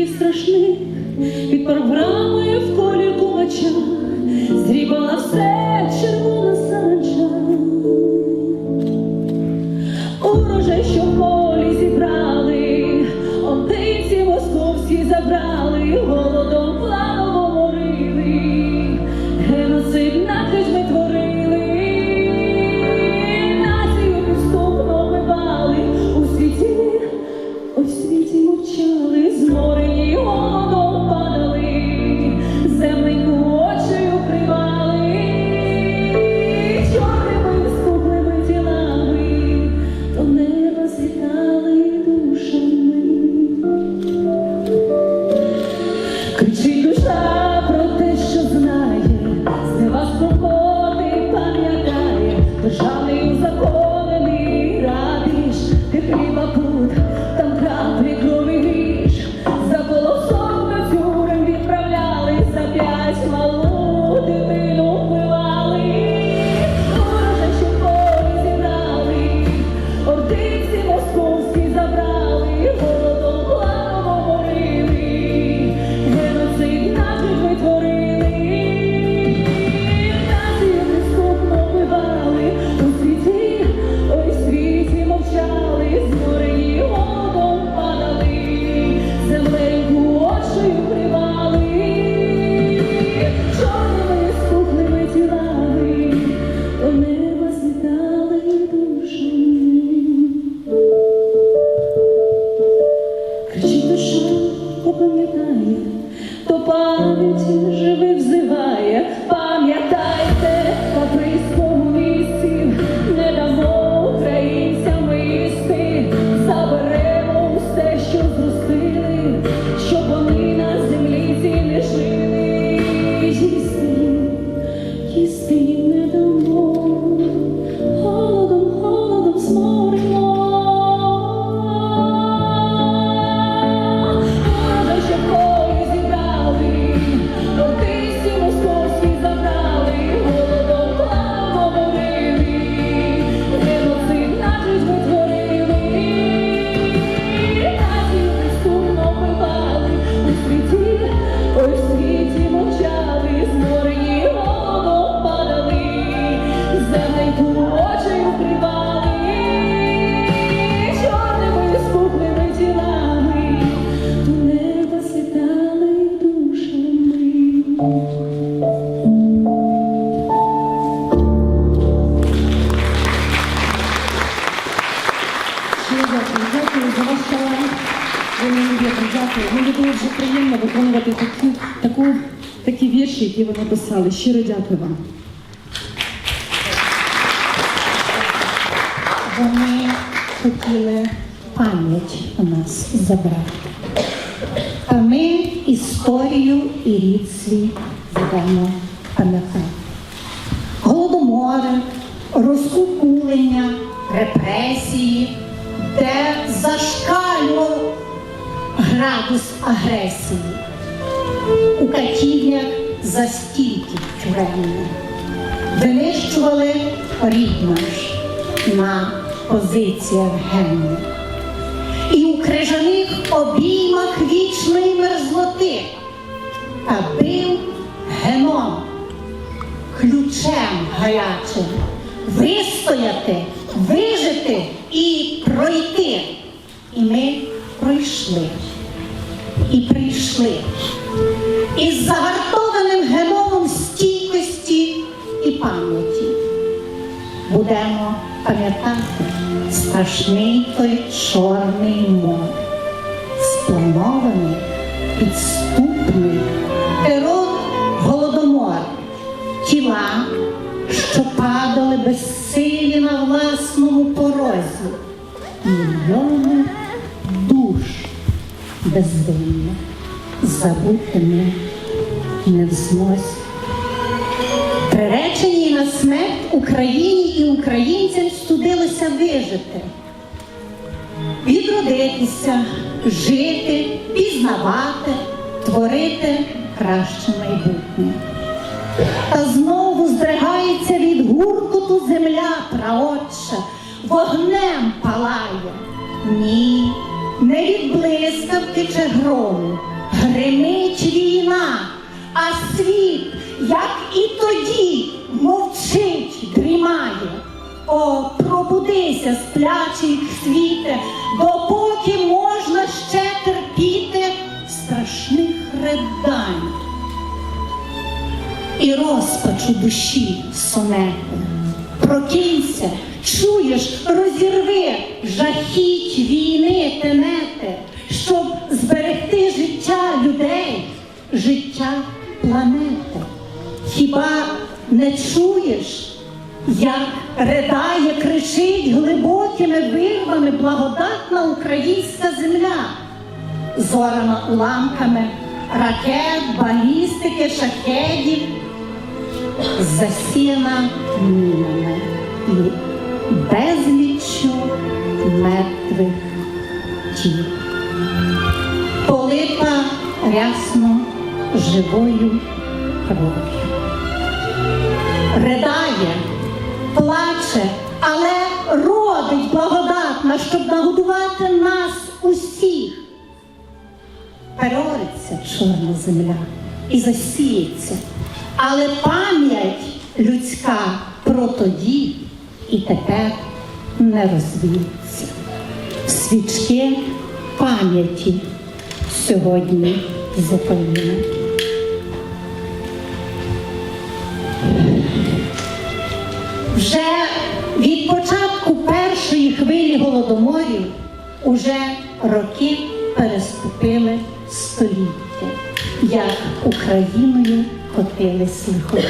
більшовиків страшних, під програмою в колір кумача, зрібала все червона пам'яті дякую. Мені було дуже приємно виконувати такі, таку, такі вірші, які ви написали. Щиро дякую вам. Вони хотіли пам'ять у нас забрати. А ми історію і рід свій будемо пам'ятати. Голодомори, розкукулення, репресії, де зашкалював градус агресії. У катівнях застійки тюремні винищували рід наш на позиціях генів. І у крижаних обіймах вічної мерзлоти та бив геном ключем гарячим вистояти, вижити і пройти. І ми пройшли. І прийшли. Із загартованим геномом стійкості і пам'яті. Будемо пам'ятати страшний той чорний мор, спланований, підступний терор голодомор, тіла, що падали безсилі безвинно забути ми не в змозі. Приречені на смерть Україні і українцям студилося вижити, відродитися, жити, пізнавати, творити краще майбутнє. Та знову здригається від гуркоту земля праотча, вогнем палає. Ні, не від блискавки чи грому, гримить війна, а світ, як і тоді, мовчить, дрімає. О, пробудися, сплячий світе, допоки можна ще терпіти страшних ридань і розпачу душі сонету. Прокинься, чуєш, розірви жахіть війни тенети, щоб зберегти життя людей, життя планети. Хіба не чуєш, як ридає, кричить глибокими вирвами благодатна українська земля? зорана уламками ракет, балістики, шахедів, засіяна мінами і безліччю мертвих тіл. Полита рясно живою кров'ю. Ридає, плаче, але родить благодатна, щоб нагодувати нас усіх перориться чорна земля і засіється. Але пам'ять людська про тоді і тепер не розвіється. Свічки пам'яті сьогодні запалімо. Вже від початку першої хвилі голодоморів уже роки переступили століття, як Україною котились лихоліття.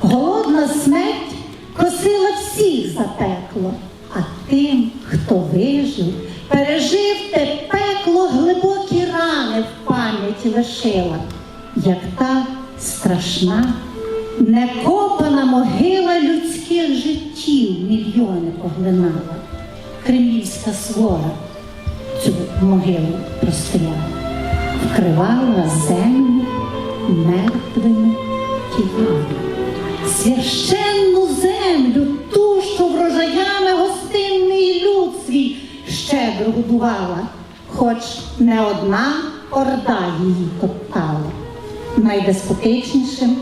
Голодна смерть косила всіх за пекло, а тим, хто вижив, пережив те пекло глибокі рани в пам'яті лишила, як та страшна, некопана могила людських життів мільйони поглинала. Кремлівська свора цю могилу простріляла, вкривала землю мертвими тілами. Священну землю, ту, що врожаями гостинний люд свій щедро годувала, хоч не одна орда її топтала. Найдеспотичнішим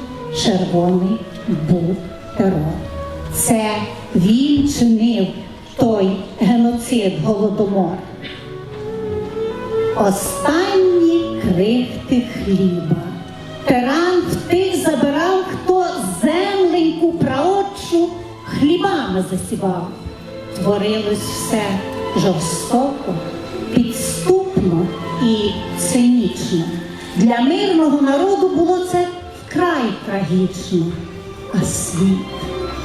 червоний був терор. Це він чинив той геноцид голодомор. Останні крихти хліба. Тиран в тих забирав, хто земленьку праотчу хлібами засівав. Творилось все жорстоко, підступно і цинічно. Для мирного народу було це вкрай трагічно. А світ,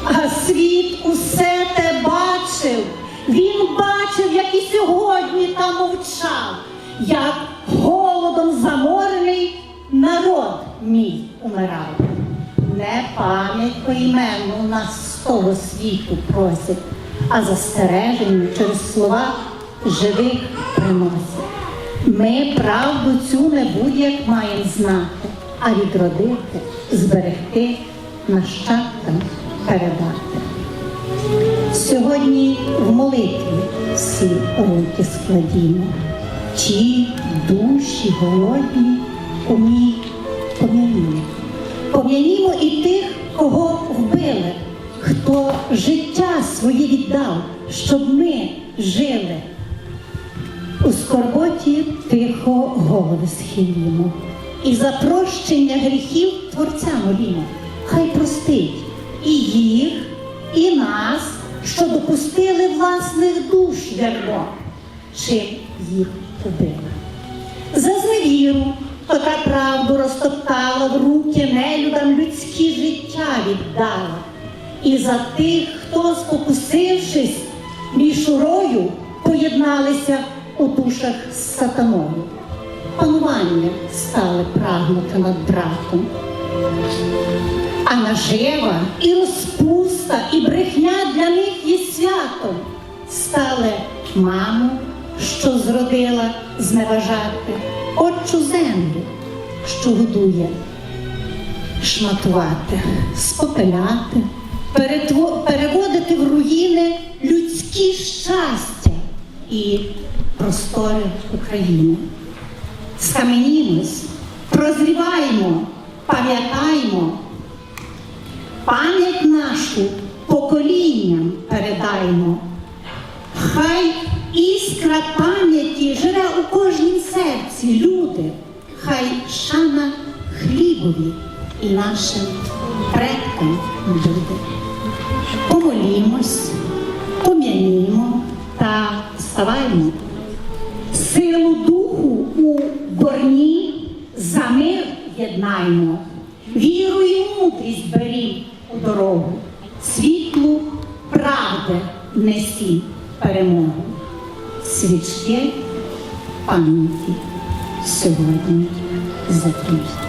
а світ усе те бачив. Він бачив, як і сьогодні там мовчав, як мій умирав. Не пам'ять поіменну нас з того світу просять, а застереження через слова живих приносять. Ми правду цю не будь-як маємо знати, а відродити, зберегти, нащадкам передати. Сьогодні в молитві всі руки складімо, ті душі голодні помі пом'янімо. Пом'янімо і тих, кого вбили, хто життя своє віддав, щоб ми жили. У скорботі тихо голови схилімо. І за прощення гріхів Творця молімо. Хай простить і їх, і нас, що допустили власних душ ярмо, чим їх убили. За зневіру, така правду розтоптала в руки нелюдам людські життя віддала. І за тих, хто, спокусившись мішурою, поєдналися у душах з сатаною. Панування стали прагнути над братом. А нажива і розпуста, і брехня для них є святом. Стали маму, що зродила зневажати, отчу землю, що годує, шматувати, спопиляти, переводити в руїни людські. щастя і простори України. Скаменімось, прозріваємо, пам'ятаємо, пам'ять нашу поколінням передаймо. Хай іскра пам'яті живе у кожнім серці, люди, хай шана хлібові і нашим предкам буде. Помолімось, пом'янімо та вставаймо. Силу духу у борні за мир єднаймо, віру і мудрість беріть у дорогу, світлу правди несіть перемогу. Свічки пам'яті сьогодні закриють.